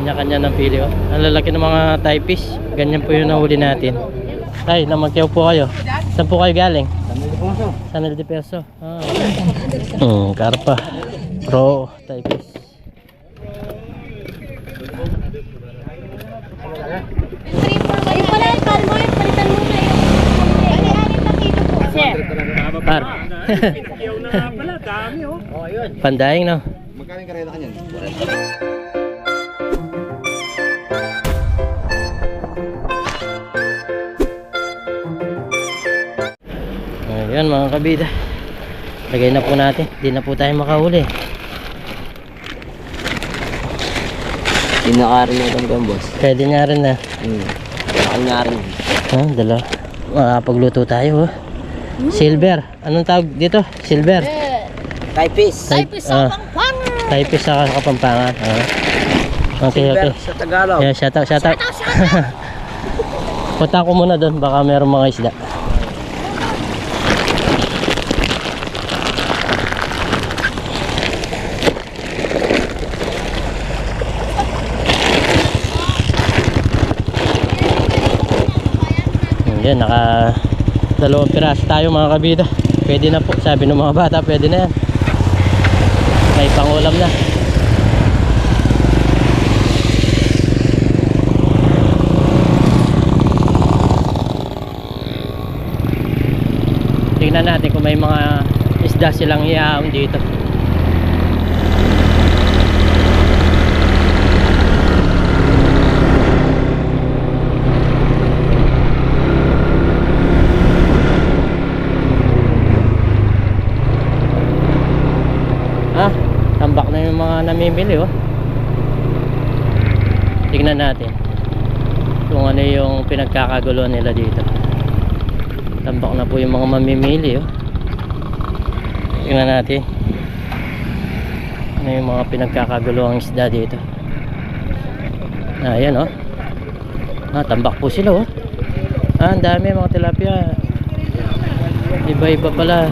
Kanya-kanya ng pili. Oh. Ang lalaki ng mga Thai fish. Ganyan po yung nahuli natin. Tay, namakyaw po kayo. Saan po kayo galing? San Ildefonso. Ah. Hmm, karpa. Pro Thai fish. Ay, pala, pala mo yun, palitan mo Ayan mga kabida. Lagay na po natin. Hindi na po tayo makahuli. Inakari na ito ang boss. Pwede nga rin na. Hmm. Nakanyari. Ah, dala. Makapagluto tayo. Oh. Silver. Anong tawag dito? Silver. Typist. Type- ah, Type sa Kapampangan. Ah. Okay, okay. sa Tagalog. Yeah, shout out, shout out. Punta ko muna doon, baka meron mga isda. Yan, naka dalawang piraso tayo mga kabida. Pwede na po, sabi ng mga bata, pwede na yan. May pangulam na. Tingnan natin kung may mga isda silang iaam dito. Ah, tambak na namimili oh. Tingnan natin kung ano yung pinagkakagulo nila dito. Tambak na po yung mga mamimili oh. Tingnan natin. Ano yung mga pinagkakagulo ang isda dito. Ayan oh. Ah, tambak po sila oh. Ah, ang dami mga tilapia. Iba-iba pala.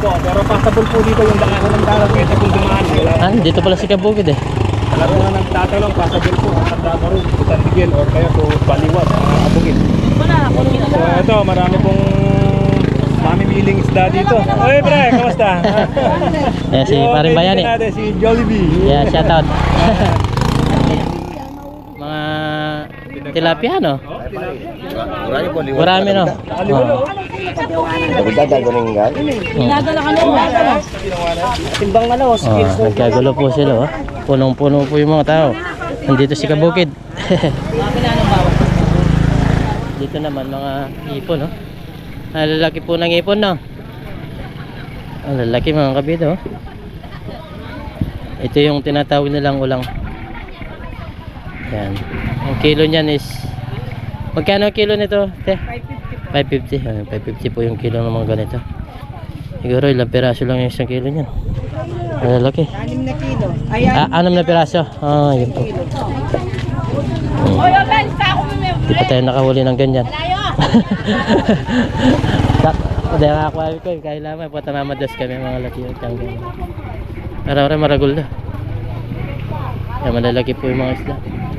Ito, pero passable po dito yung daan ng dagat pwede kung dumaan. Wala. Ah, dito pala si Kabukid eh. Wala po nga nagtatanong, passable po ang rin. San Miguel or kaya po Baliwat, uh, Abugin. So ito, marami pong mamimiling isda dito. Oy pre, kamusta? Ayan si Yung Paring Bayani. kaibigan natin, si Jollibee. Yeah, shout out. mga tilapia no? Marami po, liwan. Marami no? Oh. Nagdadal ko rin nga. Timbang ano, Oh, nagkagulo po sila oh. Punong-puno po yung mga tao. Nandito si Kabukid. Dito naman mga ipon oh. Ang lalaki po ng ipon no. Ang lalaki mga kabida oh. Ito yung tinatawag nilang ulang. Yan. Ang kilo niyan is Magkano ang kilo nito? Te? 550. Ah, 550 po yung kilo ng mga ganito. Siguro ilang piraso lang yung isang kilo niyan. Ang lalaki. 6 na kilo. Ayan. Ah, anam na piraso. Ah, yun po. Hindi pa tayo nakahuli ng ganyan. Hindi nga ako ko, kahit lamang po tamamadas kami mga laki at ang ganyan. Araw-araw maragol na. Kaya malalaki po yung mga isda.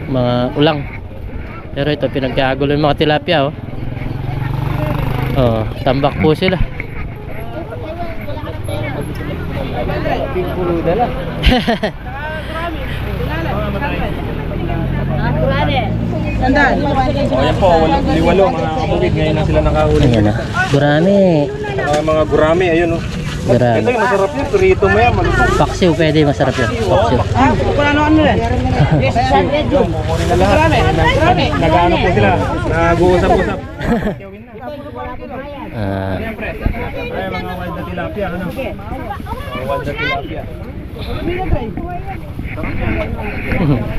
Mga ulang. Pero ito, pinagkagulo yung mga tilapia, oh. Oh, tambak po sila. Sandal. O yan po, walang liwalo, mga kabukid. Ngayon lang sila nakahuli. Ayan na. Gurami. Mga mga gurami, ayun oh. Ito Gurami. yung masarap yun, turito mo yan, malusog. Paksiw, pwede masarap yun. Paksiw. Ah, wala ano ano rin. Na lahat. Nag- Nag-ano po sila, nag-uusap-usap. Ah, Siyempre, ay mga wild na tilapia, ano? Mga wild na tilapia.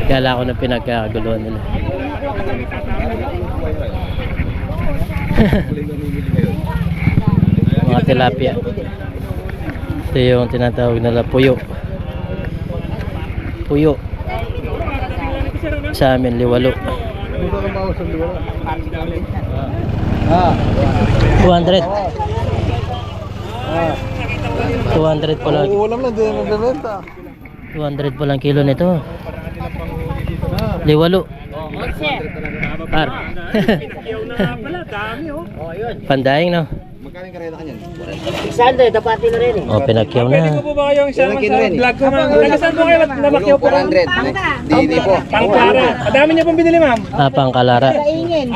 kala ko na pinagkaguluhan nila. mga tilapia. Ito yung tinatawag nila puyo. Puyo. Sa amin, liwalo. Ah. 200. 200 pala. Ulam na, na magbebenta. 200 po lang kilo nito. Liwalo. Par. Pinakyaw na dami oh. Pandaing no. Saan dapati na rin eh. O pinakyaw Pwede ko na. po ba kayong isama sa vlog ko ma'am? Taga saan po kayo namakyaw po? 400. Di, di po. Pangkara. Madami niyo pong binili ma'am. Ah, pangkalara.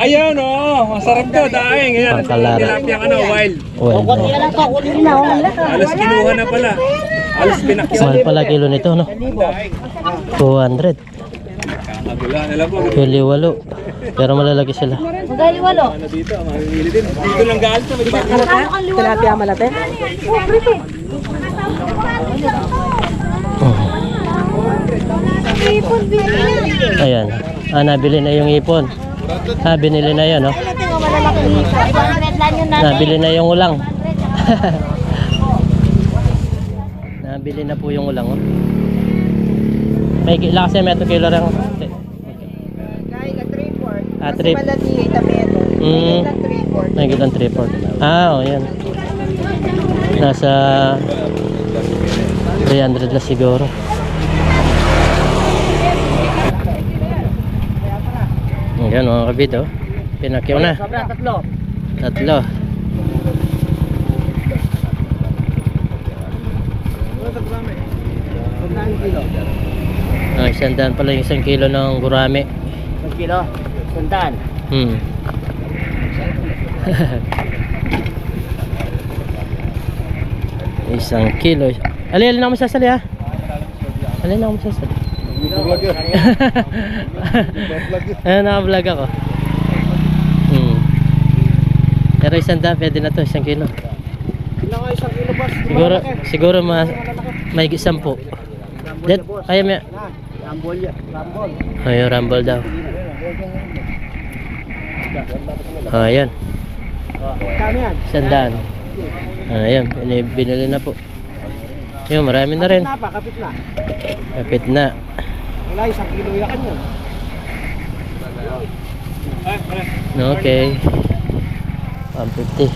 Ayun oo, masarap to, daing. Ayan, Pangkalara. tilapia ano, wild. Well, Kailan pa kunin na oh. Alas kinuha na pala. Alas pinakyaw. mahal pala kilo nito no. 200. Wala na lang po. Kili walo. Pero malalaki sila. Magkali walo. Ano dito, mamimili din. Dito lang gaal to, may bago. Tilapia malate. Ipon, binili. Ayan. Ah, nabili na yung ipon. Ah, binili na yun, no? Ito nga malalaki dito. 500 lang yun natin. Nabili na yung ulang. Nabili na po yung ulang, oh. May kasi may 2 kilo rin. Kaya ka 3-4. Ah, trip. Malati itameto. Mm. Kaya 3-4. May kitang 3 Ah, oh, yan. Nasa 300 na siguro. Yan mga kabito. Pinakyaw na. Tatlo. Tatlo. Ah, isang daan pala yung isang kilo ng gurami. Isang kilo. Sandaan. Hmm. isang kilo. Ali, alin ako masasali ha? Alin ako masasali? Ayun, naka-vlog ako. Hmm. Pero isang daan, pwede na to, isang kilo. Siguro, siguro ma may sampu. That, ay, may, Rambol yan. Rambol. ay, rumble daw. Ah, ayan. Sandaan. Ayan, bini- binili na po. Yun, marami na rin. Na pa, kapit na. Kapit na. Wala, isang kilo yakan yun. Okay. 150.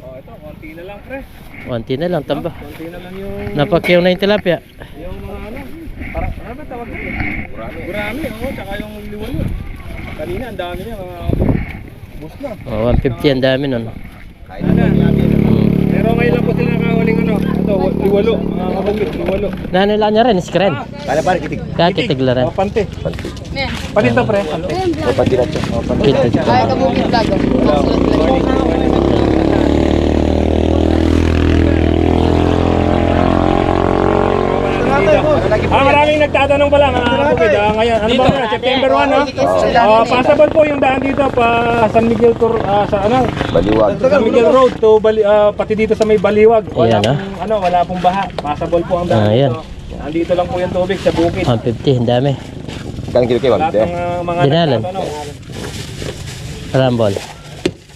Oh, ito, konti na lang pre. Konti na lang, tamba. Konti na lang yung Napakyaw na yung tilapia. yung mga ano. Para ano ba tawag? Gurami. Gurami, oo, tsaka yung liwalo. Kanina ang dami niya mga bus na. Oh, 150 ang dami nun. Ano na? Hmm. Pero ngayon lang po sila nakahuling ano. Ito, wa- liwalo. Mga kabungit, liwalo. Nanila niya rin, screen. Kala pa, kitik. Kakitig la rin. Mga pante. Panti. Palito pre. Pante. O, panti na siya. O, panti. Kitig. Ah, maraming nagtatanong pala mga kapatid. Ah, ngayon, ano ba na? September 1, no? Ah, passable po yung daan dito pa San Miguel Tour ah, sa ano? Baliwag. San Miguel Road to Bali, ah, pati dito sa may Baliwag. Wala Ayan, ah. pong, ano, wala pong baha. Passable po ang daan Ah, ayan. dito. Andito lang po yung tubig sa bukid. 150, ang dami. Kano kilo kayo, Lahat ng ah, mga Dinalan. nagtatanong. Rumble.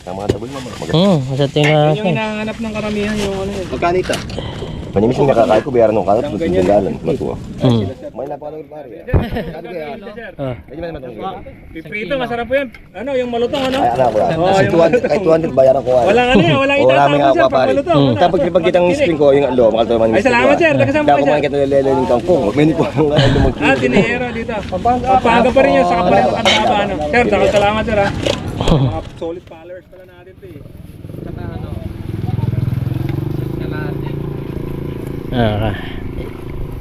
Ang mga tabul mo. Hmm, sa Yun tinga. yung hinahanap ng karamihan yung ano yun. Magkano ito? Manimis yung nakakain ko, bayaran ng kalat. Gusto Ganyan. ng galan. Matuwa. Hmm. May napakalagot pare. Kano kaya? Sir, Oh. Medyo man naman itong Piprito, masarap po yan. Ano, yung malutong ano? Ay, anak ko. ah. Oo, Kasi yung- 200, kahit 200 bayaran ko. ah. Ano walang Oo, itatapon maraming sir, ako, pag pare. malutong. Wala. Tapos pag kita ng screen ko, yung alo, makalato man Ay, salamat sir, nagkasama Dako ko man sir. kita lele ng kangkong. Mini po ang ano mo. Ah, tinihero dito. Pampaga pa rin yun sa kapatid ng kantaba. Ano. Sir, saka salamat sir ha. Mga solid followers pala natin to eh. Ah,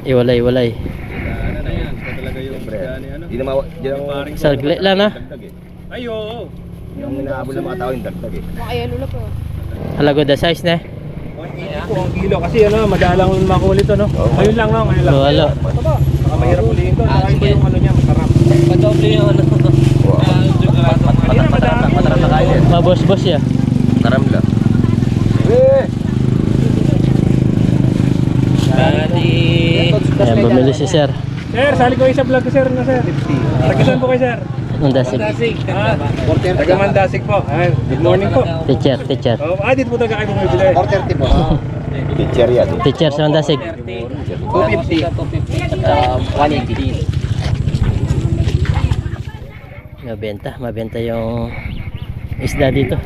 iwalay, iwalay. Ano na yan? Ito talaga yung gani ano. Di na mawa, di na mawa. Saglit lang. Dagdag eh. Ay, oo. Yung inaabol ng mga tao yung dagdag eh. Halago the size na. 180 po ang kilo kasi ano, madalang makulit to no. Oo. Ngayon lang no, ngayon lang. Wala. Saka mahirap ulihin to. Saka iba yung ano niya, masarap. Padoble yung ano. Mataram na kain. Mabos-bos ya. Taram lang. Eh! Ayan, bumili si sir. Sir, sali ko isa vlog ko sir na sir. Tagisan po kayo sir. Ang dasig. Ah, taga Mandasig po. Ay, good morning po. Teacher, teacher. Oh, ah, dito po taga kayo bumibili. 430 po. Picture yan. Teacher sa Mandasig. 250. Mabenta, mabenta yung isda dito.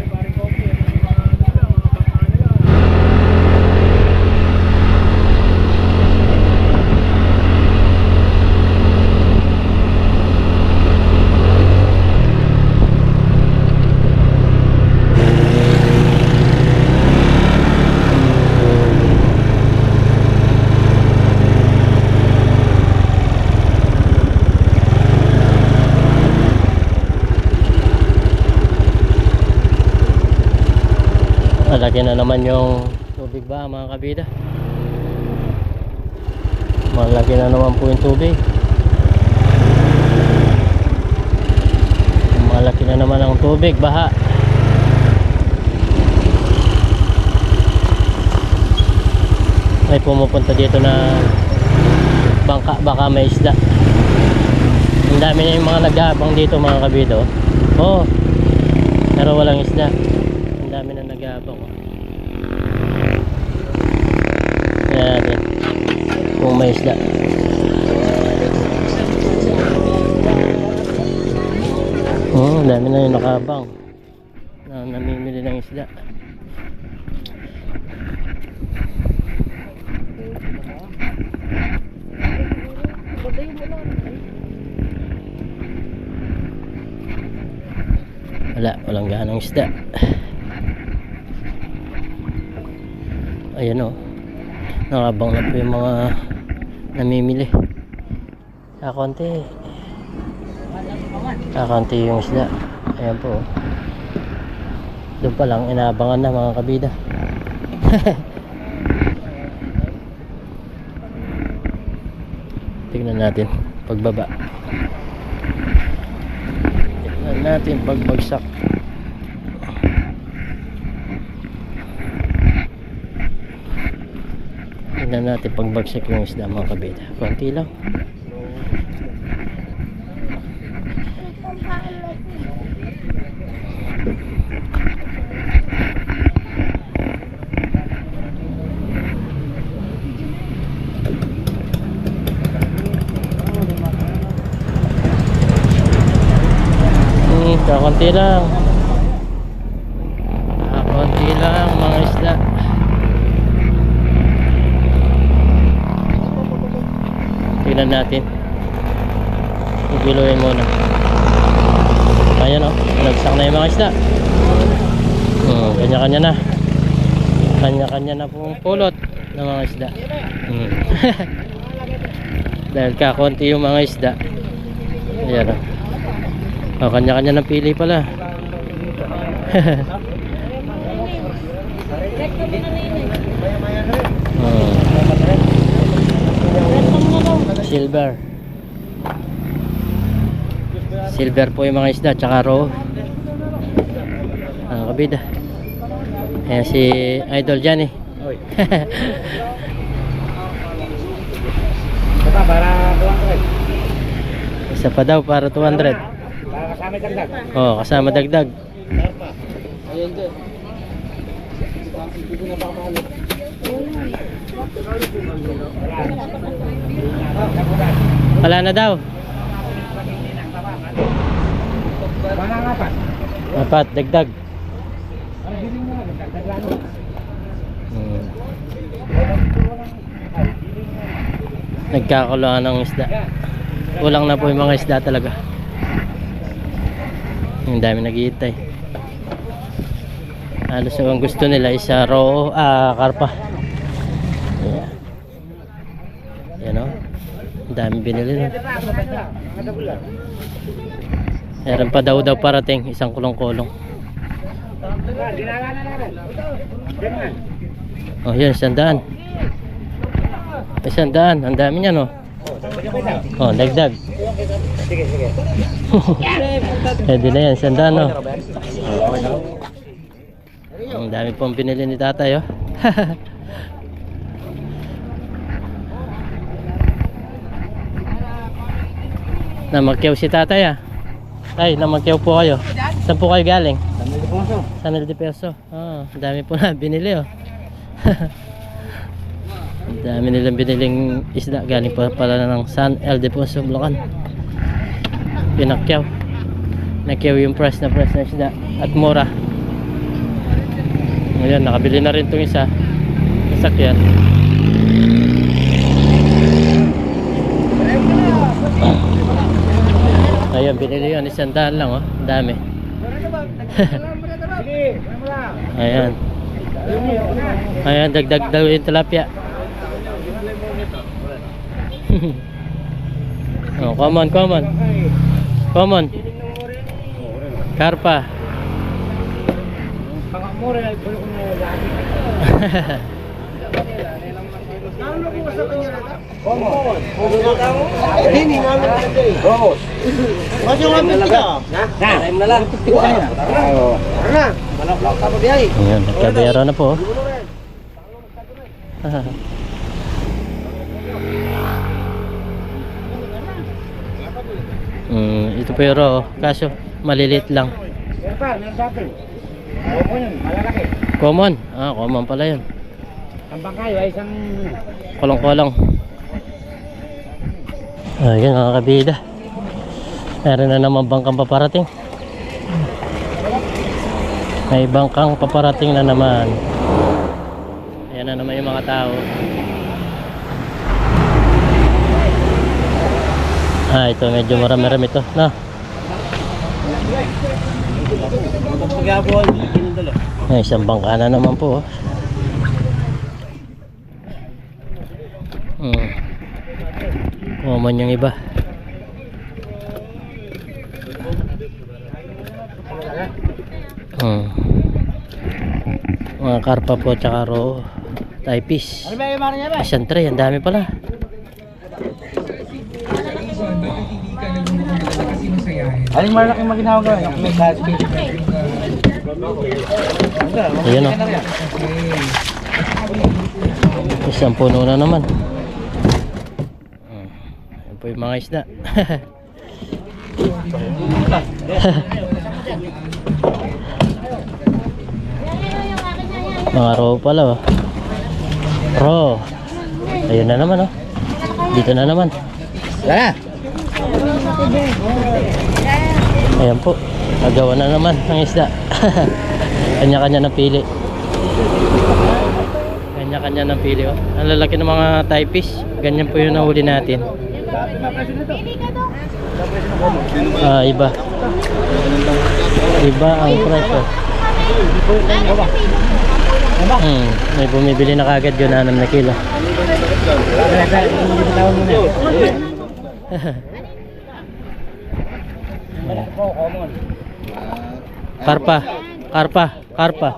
Malaki na naman yung tubig ba mga kabida? Malaki na naman po yung tubig. Malaki na naman ang tubig, baha. May pumupunta dito na bangka, baka may isda. Ang dami na yung mga nag-aabang dito mga kabido. Oo. Oh, pero walang isda. Ang dami na nag-aabang. Oh. Kaya natin. Kung may isda. Oh, dami na yung nakabang. Na namimili ng isda. Wala, walang ganong isda. Ayan o. Nakabang na po yung mga namimili. Kakonti. Kakonti yung isda. Ayan po. Doon pa lang, inaabangan na mga kabida. Tingnan natin pagbaba. Tingnan natin pagbagsak. Tingnan natin pagbagsak yung isda mga kabida. Konti lang. Hmm, kakunti lang. Kakunti lang mga isda. Tingnan natin. Igiluin muna. Ayan o, nagsak na yung mga isda. Hmm, kanya-kanya na. Kanya-kanya na pong pulot ng mga isda. Hmm. Dahil kakunti yung mga isda. Ayan o. Oh, kanya-kanya ng pili pala. oh. Silver. Silver po yung mga isda, tsaka raw. Ang kabida. Ayan si Idol Johnny. Oy. Baka para kulang ko rin. Isa pa daw para 200. Para kasama dagdag. Oh, kasama dagdag. Ayun doon. Na. Wala na daw. Baka nga pa. Dapat dagdag. Hmm. Ng isda. Kulang na po yung mga isda talaga. Ang dami naghihintay. Halos ang gusto nila is uh, raw, ah, karpa. Yeah. Yan o. Ang dami binili nun. Meron pa daw daw parating, isang kulong-kulong. Oh, yan, sandaan. Isang daan, ang dami niya no. Oh, dagdag. Sige, sige. Pwede na yan, sandaan no. Ang dami pong binili ni tatay oh. namakyaw si tatay ah. Tay, namakyaw po kayo. Saan po kayo galing? Dami ko puso. San Ildefonso. Ah, ang dami po na binili oh. ang dami nilang biniling isda galing pa pala ng San Ildefonso, Bulacan. Pinakyaw. Nakyaw yung price na price na isda at mura. Ngayon, nakabili na rin itong isa. Sasakyan. Ayun, binili yun. Isang daan lang, oh. Ang dami. Ayan. Ayan, dagdag daw yung tilapia. oh, common, common. Common. Karpa. Pang Mura na pulo ko na lagi. Ano po sa kanya na? Oo. Hindi namin Oo. Mas yung amin kita. Na. Time na lang. Oo. Na. Malak-lak ka pa biyahe. Ayan, nagkabiyara na po. mm, ito pero kaso maliliit lang. Common. Ah, common pala yun. Ang bangkay ay isang... Kolong-kolong. Ayan mga kabida. Meron na naman bangkang paparating. May bangkang paparating na naman. Ayan na naman yung mga tao. Ah, ito medyo marami-rami ito. Na. Ay, isang bangka na naman po. oh. Hmm. Common yung iba. Hmm. Mga karpa po tsaka ro typis. Mga? Isang tray, ang dami pala. Aling malaki maginawa gawin? Yung may gasket. Ayun o. Isang puno na naman. Po yung mga isda. mga raw pala oh. Raw. Ayun na naman oh. Dito na naman. Yan Ayan po. Nagawa na naman ng isda. Kanya-kanya ng pili. Kanya-kanya ng pili. Oh. Ang lalaki ng mga typist. Ganyan po yung nahuli natin. Ah, iba. Iba ang price. Hmm, may bumibili na kagad yun 6 na kilo. Karpa, karpa, karpa.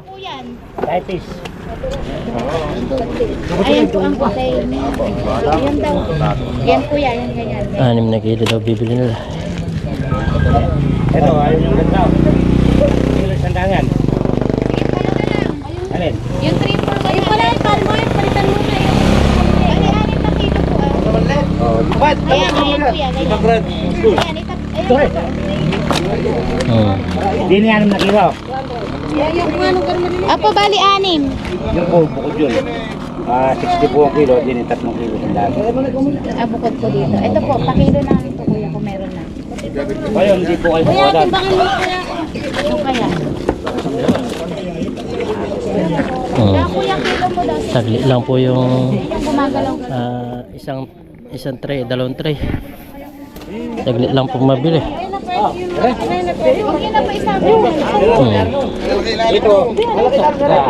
Typist. Ayan po ang kulay. Ayan daw. Yan po yan, yan ganyan. 6 na kilo daw bibili nila. Ito, ayun yung ganda. Kilo sandangan. Alin? Yung 3 for 1. Yung pala, pal mo yun, palitan mo na yun. Bali, anin na kilo po ah. Ayan, ayan po yan. Ayan, ayan po. Hmm. Hindi niya na kilo. Apo, bali anim. Yung po, bukod yun. Ah, 60 po ang kilo, din 3 kilo sandangan. Ah, bukod po dito. Ito po, pakilo namin to kuya kung meron na. Ngayon, hindi po kayo Kuya, timbangan mo kaya. Yung kaya. Kaya kuya, kilo mo daw. Saglit lang po yung Yung gumagalaw. ah, isang isang tray, dalawang tray. Saglit lang po mabili. Hmm.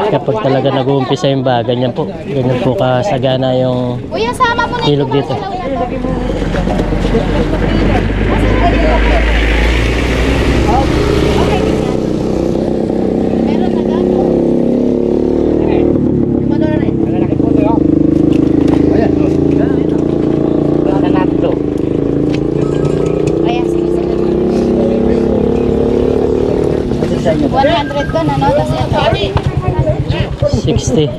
Kapag talaga nag-uumpisa yung ba, ganyan po. Ganyan po kasagana yung Ilog dito. gumagalaw na. Meron na gano'n. Magano rin. malalaki po ito. Ayan. Wala natin to. Ayan, sige, sige. Ito sa inyo. 100 doon, ano? Tapos ito. 60.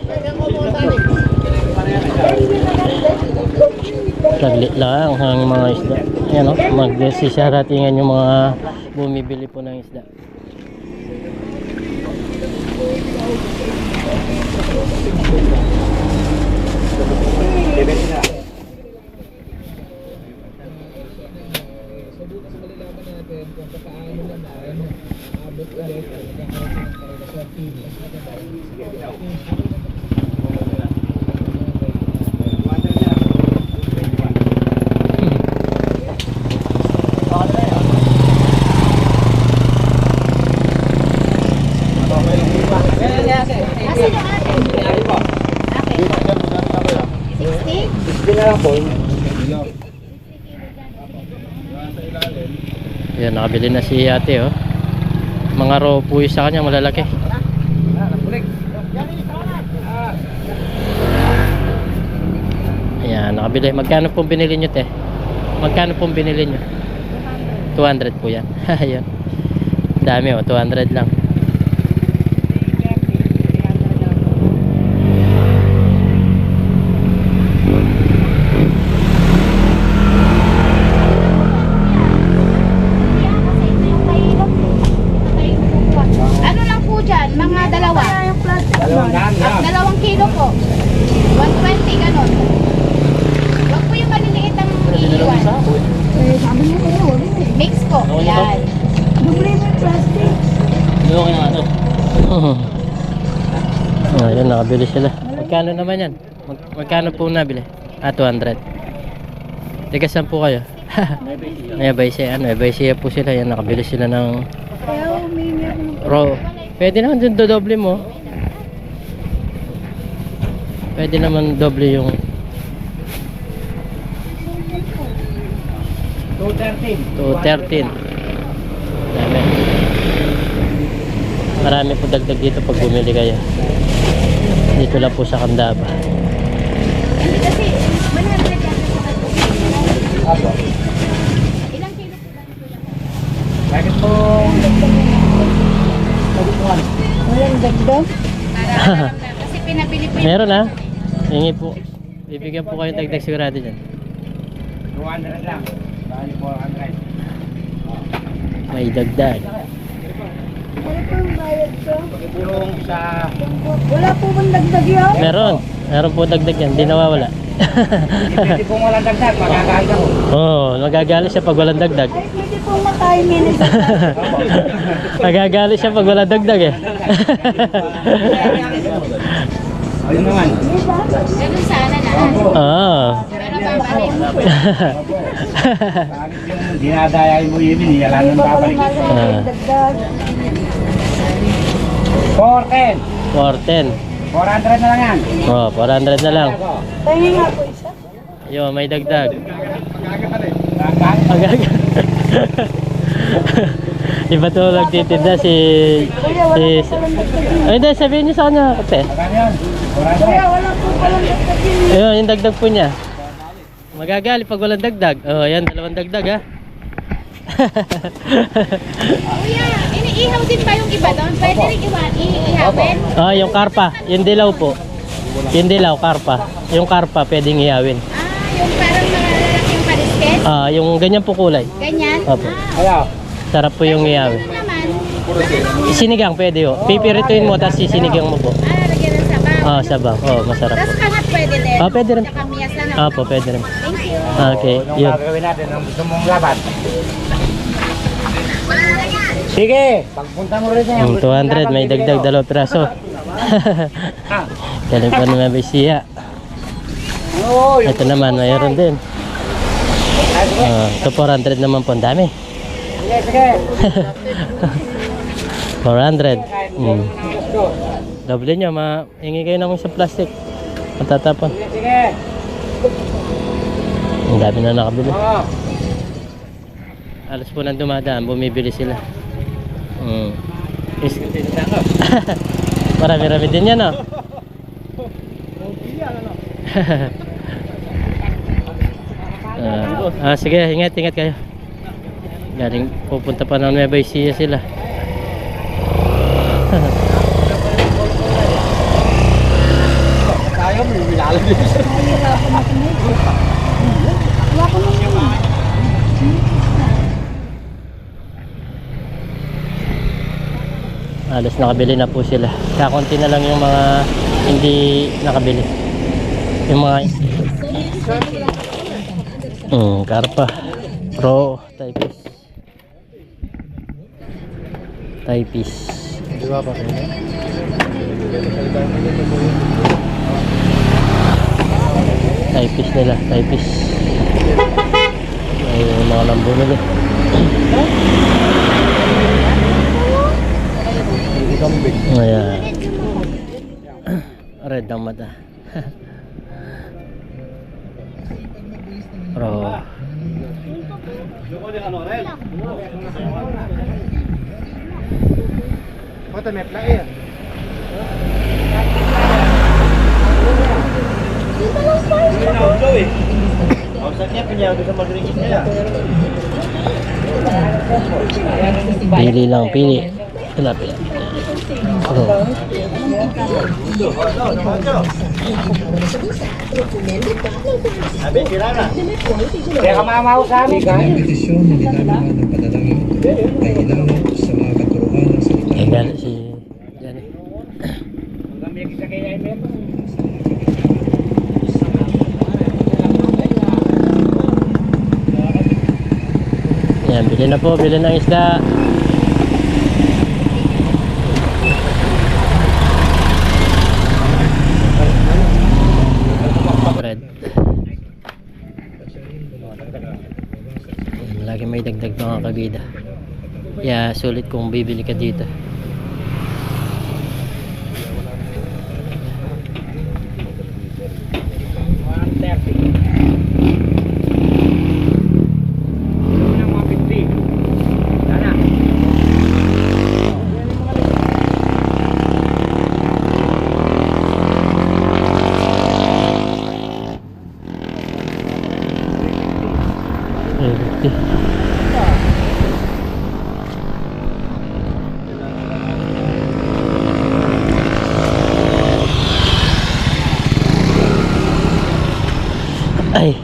Saglit lang ang mga isda. Ayan o, magsisaratingan yung mga bumibili po ng isda. Asan Ayan, nakabili na si ate oh. Mga raw puyo sa kanya malalaki. Ayan, nakabili. Magkano pong binili nyo te? Magkano pong binili nyo? 200 po yan. Ayan. Dami oh, 200 lang. Magkano naman yan? Mag magkano po nabili? Ah, 200. Teka, saan po kayo? Ay, Baysea. Ano, Baysea po sila. Yan, nakabili sila ng Ro. Pwede naman dun doble mo. Pwede naman doble yung 213. Dami. Marami po dagdag dito pag bumili kayo. Dito lang po sa Kandaba. Kasi 100 yan. Ilang kilo po ba? Bakit po? Walang dagdag? Kasi pinabili po Meron ha? Hingi po. Bibigyan po kayo dagdag sigurado dyan. 200 lang. Bali po 100. May dagdag. Yung sa... Wala po bang dagdag yun? Meron. Meron po dagdag yan. Hindi nawawala. Pwede pong walang dagdag, magkakain ako. Oo, oh, magagalit siya pag walang dagdag. Ay, pwede pong makain minutes. magagalit siya pag walang dagdag eh. Ayun naman. Ganun sana lahat. Oo. Pero babalik. Yung dinadaya mo yun, wala nang babalik. Ah. Dagdag. 410. 410. 400 na lang yan. Oh, 400 na lang. Tingin nga po isa. Yo, may dagdag. Magaga. Iba to nagtitinda si... Si ay, hindi, sabihin niyo sa kanya, kate. Magkano yun? Kuya, wala po palang dagdag yun. Ayun, yung dagdag po niya. Magagali pag walang dagdag. Oh, yan, dalawang dagdag ha. Kuya, iniihaw din ba yung iba doon? Pwede rin iwan, iihawin? ah, yung karpa, yung dilaw po. Yung dilaw, karpa. Yung karpa, pwedeng iyawin. Ah, yung parang malalaking palisket? Ah, yung ganyan po kulay. Ganyan? Opo. Ah, Ayaw. Sarap po yung iyawin. ano naman? Sinigang pwede oh. Pipirituin mo, tapos sisinigang mo po. Ah, lagyan ng sabaw. Ah, sabaw. Oh, masarap Tapos po. kangat pwede din. Ah, pwede rin. Tsaka miyas na Ah, po, pwede rin. Thank you. Okay, Anong yun. gagawin natin? Ang gusto mong laban? Sige, pagpunta mo rin yan. Yung 200, may dagdag dalawang piraso. Galing pa naman may siya. Ito naman, mayroon din. Ah, ito 400 naman po, ang dami. Sige, sige. 400. Mm. Doble nyo, mahingi kayo ng isang plastic. Matatapon. Sige, sige. Ang dami na nakabili. Alas po nang dumadaan, bumibili sila. Mm. Is- Marami-rami din yan, oh. Ah, ah, sige, ingat, ingat kayo. Galing, pupunta pa ng Nueva Ecija sila. Tayo, may nilalagay sa Wala ko nung Alas nakabili na po sila. Kakunti na lang yung mga hindi nakabili. Yung mga Hmm, karpa. Pro typis. Typis. Di ba pa Typis nila, typis. Ay, yung mga lambo nila. Ayan. Red ang mata. Pro. Mata may play yan. Dito. Pili lang, pili. Wala, pili. Oh. Kaya kamamaw sa amin, ka? petisyon na nilalaan ng panalangin ay inamot sa mga katuruan ng salita. Ay, gano'n si... Gano'n. Yan, bili na po, bili ng isda. Bread. Lagi may dagdag mga kabida. Yeah, sulit kung bibili ka dito. Aí.